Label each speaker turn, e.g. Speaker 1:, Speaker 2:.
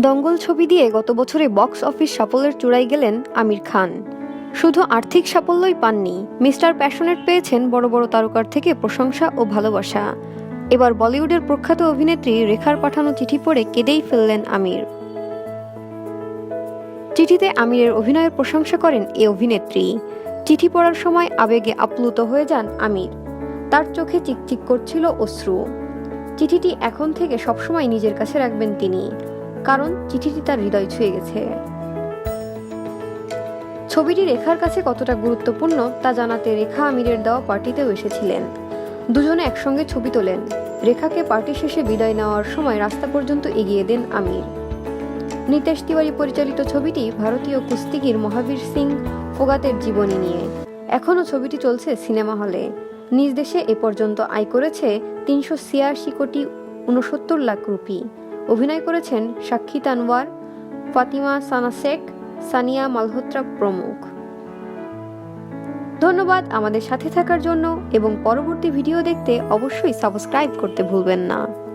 Speaker 1: দঙ্গল ছবি দিয়ে গত বছরে বক্স অফিস সাফল্যের চূড়ায় গেলেন আমির খান। শুধু আর্থিক সাফল্যই পাননি, মিস্টার প্যাশনেট পেয়েছেন বড় বড় তারকার থেকে প্রশংসা ও ভালোবাসা। এবার বলিউডের প্রখ্যাত অভিনেত্রী রেখার পাঠানো চিঠি পড়ে কেঁদেই ফেললেন আমির। চিঠিতে আমিরের অভিনয়ের প্রশংসা করেন এ অভিনেত্রী। চিঠি পড়ার সময় আবেগে আপ্লুত হয়ে যান আমির। তার চোখে চিকচিক করছিল অশ্রু। চিঠিটি এখন থেকে সবসময় নিজের কাছে রাখবেন তিনি। কারণ চিঠিটি তার হৃদয় ছুঁয়ে গেছে। ছবিটি রেখার কাছে কতটা গুরুত্বপূর্ণ তা জানাতে রেখা আমিরের দেওয়া পার্টিতেও এসেছিলেন। দুজনে একসঙ্গে ছবি তোলেন। রেখাকে পার্টি শেষে বিদায় নেওয়ার সময় রাস্তা পর্যন্ত এগিয়ে দেন আমির। নিতেশ তিওয়ারি পরিচালিত ছবিটি ভারতীয় কুস্তিগির মহাবীর সিং ফোগাতের জীবনী নিয়ে। এখনও ছবিটি চলছে সিনেমা হলে। নিজ দেশে এ পর্যন্ত আয় করেছে তিনশো ছিয়াশি কোটি উনসত্তর লাখ রুপি। অভিনয় করেছেন সাক্ষী তানওয়ার, ফাতিমা সানা শেখ সানিয়া মালহোত্রা প্রমুখ। ধন্যবাদ আমাদের সাথে থাকার জন্য এবং পরবর্তী ভিডিও দেখতে অবশ্যই সাবস্ক্রাইব করতে ভুলবেন না।